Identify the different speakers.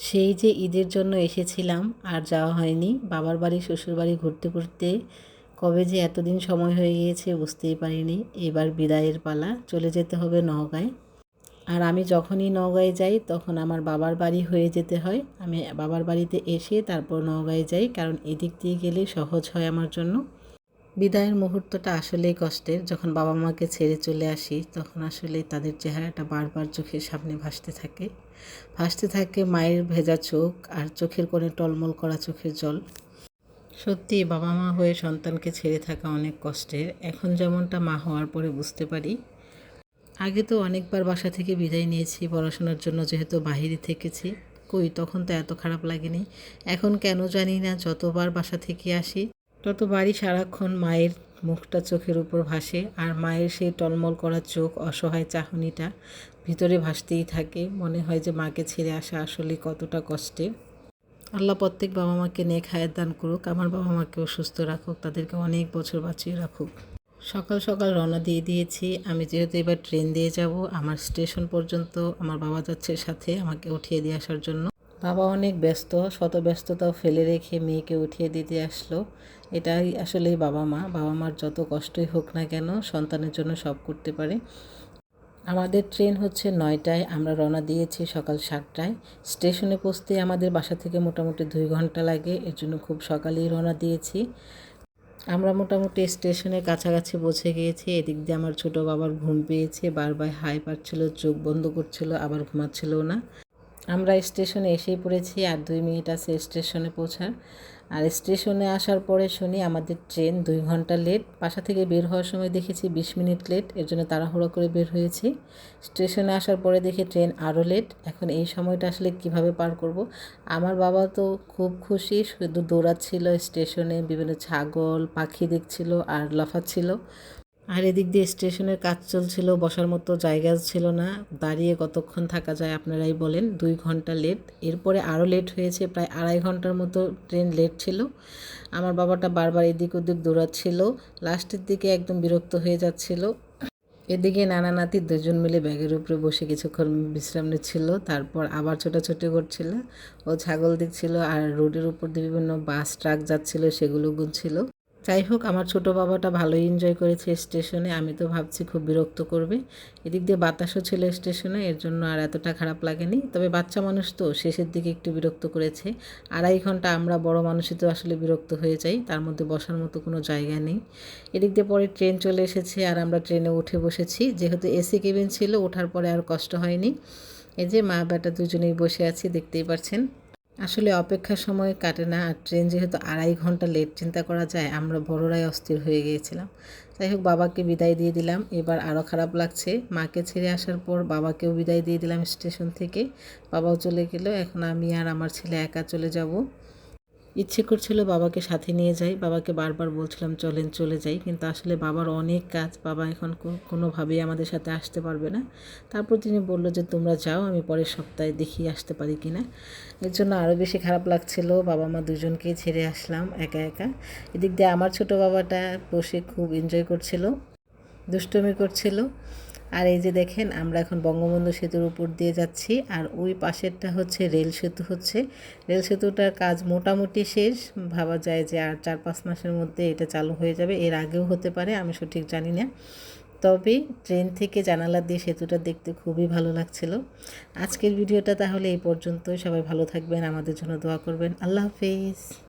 Speaker 1: সেই যে ঈদের জন্য এসেছিলাম, আর যাওয়া হয়নি। বাবার বাড়ি, শ্বশুর বাড়ি ঘুরতে ঘুরতে কবে যে এতদিন সময় হয়ে গিয়েছে বুঝতেই পারিনি। এবার বিদায়ের পালা, চলে যেতে হবে নওগাঁয়। আর আমি যখনই নওগাঁয় যাই, তখন আমার বাবার বাড়ি হয়ে যেতে হয়। আমি বাবার বাড়িতে এসে তারপর নওগাঁয় যাই, কারণ এদিক দিয়ে গেলে সহজ হয় আমার জন্য। বিদায়ের মুহূর্তটা আসলেই কষ্টের। যখন বাবা মাকে ছেড়ে চলে আসি, তখন আসলে তাদের চেহারাটা বারবার চোখের সামনে ভাসতে থাকে। ভাসতে থাকে মায়ের ভেজা চোখ আর চোখের কোণে টলমল করা চোখের জল। সত্যি, বাবা মা হয়ে সন্তানকে ছেড়ে থাকা অনেক কষ্টের। এখন যেমনটা মা হওয়ার পরে বুঝতে পারি। আগে তো অনেকবার বাসা থেকে বিদায় নিয়েছি, পড়াশোনার জন্য যেহেতু বাহিরে থেকেছি। কই, তখন তো এত খারাপ লাগেনি। এখন কেন জানি না, যতবার বাসা থেকে আসি ততবারই সারাক্ষণ মায়ের মুখটা চোখের উপর ভাসে আর মায়ের সেই টলমল করা চোখ অসহায় চাহনিটা ভিতরে ভাসতেই থাকে। মনে হয় যে মাকে ছেড়ে আসা আসলে কতটা কষ্টের। আল্লাহ প্রত্যেক বাবা মাকে নেক হায়াত দান করুক, আমার বাবা মাকেও সুস্থ রাখুক, তাদেরকে অনেক বছর বাঁচিয়ে রাখুক। সকাল সকাল রওনা দিয়ে দিয়েছি, আমি যেহেতু এবার ট্রেন দিয়ে যাব, আমার স্টেশন পর্যন্ত আমার বাবা যাচ্ছে সাথে আমাকে উঠিয়ে দিয়ে আসার জন্য। বাবা অনেক ব্যস্ত শত ব্যস্ততাও ফেলে রেখে মেয়েকে উঠিয়ে দিতে আসলো। এটাই আসলেই বাবা মা। বাবা মার যত কষ্টই হোক না কেন সন্তানের জন্য সব করতে পারে। আমাদের ট্রেন হচ্ছে নয়টায়, আমরা রওনা দিয়েছি সকাল সাতটায়। স্টেশনে পৌঁছতে আমাদের বাসা থেকে মোটামুটি দুই ঘণ্টা লাগে, এর জন্য খুব সকালেই রওনা দিয়েছি। আমরা মোটামুটি স্টেশনের কাছাকাছি পৌঁছে গিয়েছি, এদিক দিয়ে আমার ছোট বাবার ঘুম পেয়েছে, বারবার হাই পাচ্ছিল চোখ বন্ধ করছিল, আবার ঘুমাচ্ছিল না। আমরা স্টেশনে এসেই পড়েছি আর দুই মিনিট আছে স্টেশনে পৌঁছার। আর স্টেশনে আসার পরে শুনি আমাদের ট্রেন দুই ঘণ্টা লেট। বাসা থেকে বের হওয়ার সময় দেখেছি বিশ মিনিট লেট, এর জন্য তাড়াহুড়ো করে বের হয়েছি। স্টেশনে আসার পরে দেখি ট্রেন আরও লেট। এখন এই সময়টা আসলে কীভাবে পার করব? আমার বাবা তো খুব খুশি, শুধু দৌড়াচ্ছিল, স্টেশনে বিভিন্ন ছাগল, পাখি দেখছিল আর লাফাচ্ছিল। আর এদিক দিয়ে স্টেশনের কাজ চলছিল, বসার মতো জায়গা ছিল না। দাঁড়িয়ে কতক্ষণ থাকা যায় আপনারাই বলেন, দুই ঘণ্টা লেট এরপরে আরও লেট হয়েছে, প্রায় আড়াই ঘণ্টার মতো ট্রেন লেট ছিল। আমার বাবাটা বারবার এদিক ওদিক দৌড়াচ্ছিল লাস্টের দিকে একদম বিরক্ত হয়ে যাচ্ছিল। এদিকে নানা নাতি দুজন মিলে ব্যাগের উপরে বসে কিছুক্ষণ বিশ্রাম নিচ্ছিল, তারপর আবার ছোটাছুটি করছিল। ও ছাগল দিচ্ছিল আর রোডের উপর দিয়ে বিভিন্ন বাস, ট্রাক যাচ্ছিল, সেগুলো গুনছিল। যাই হোক, আমার ছোট বাবাটা ভালোই এনজয় করেছে স্টেশনে আমি তো ভাবছি খুব বিরক্ত করবে। এদিক দিয়ে বাতাসও ছিল স্টেশনে এর জন্য আর এতটা খারাপ লাগেনি। তবে বাচ্চা মানুষ তো, শেষের দিকে একটু বিরক্ত করেছে। আড়াই ঘণ্টা আমরা বড় মানুষই তো আসলে বিরক্ত হয়ে যাই, তার মধ্যে বসার মতো কোনো জায়গা নেই। এদিক দিয়ে পরে ট্রেন চলে এসেছে আর আমরা ট্রেনে উঠে বসেছি। যেহেতু এসি কেবিন ছিল, ওঠার পরে আর কষ্ট হয়নি। এই যে মা বেটা দুজনেই বসে আছি, দেখতেই পাচ্ছেন আসলে অপেক্ষার সময় কাটে না আর ট্রেন যেহেতু আড়াই ঘণ্টা লেট চিন্তা করা যায়, আমরা বড়রাই অস্থির হয়ে গিয়েছিলাম। যাই হোক, বাবাকে বিদায় দিয়ে দিলাম। এবার আরও খারাপ লাগছে। মাকে ছেড়ে আসার পর বাবাকেও বিদায় দিয়ে দিলাম স্টেশন থেকে। বাবাও চলে গেল। এখন আমি আর আমার ছেলে একা চলে যাব। ইচ্ছে করছিল বাবাকে সাথে নিয়ে যাই। বাবাকে বারবার বলছিলাম, চলেন, চলে যাই। কিন্তু আসলে বাবার অনেক কাজ বাবা এখন কোনোভাবেই আমাদের সাথে আসতে পারবে না। তারপর তিনি বলল যে, তোমরা যাও, আমি পরের সপ্তাহে দেখি আসতে পারি কি না। এর জন্য আরও বেশি খারাপ লাগছিল। বাবা মা দুজনকেই ছেড়ে আসলাম একা একা। এদিক দিয়ে আমার ছোট বাবাটা বসে খুব এনজয় করছিল, দুষ্টমি করছিল। আর এই যে দেখেন, আমরা এখন বঙ্গবন্ধু সেতুর উপর দিয়ে যাচ্ছি, আর ওই পাশেরটা হচ্ছে রেল সেতু হচ্ছে। রেল সেতুটার কাজ মোটামুটি শেষ, ভাবা যায় যে আর চার পাঁচ মাসের মধ্যে এটা চালু হয়ে যাবে, এর আগেও হতে পারে, আমি সঠিক জানি না। তবে ট্রেন থেকে জানালা দিয়ে সেতুটা দেখতে খুবই ভালো লাগছিল। আজকের ভিডিওটা তাহলে এই পর্যন্তই, সবাই ভালো থাকবেন, আমাদের জন্য দোয়া করবেন, আল্লাহ হাফিজ।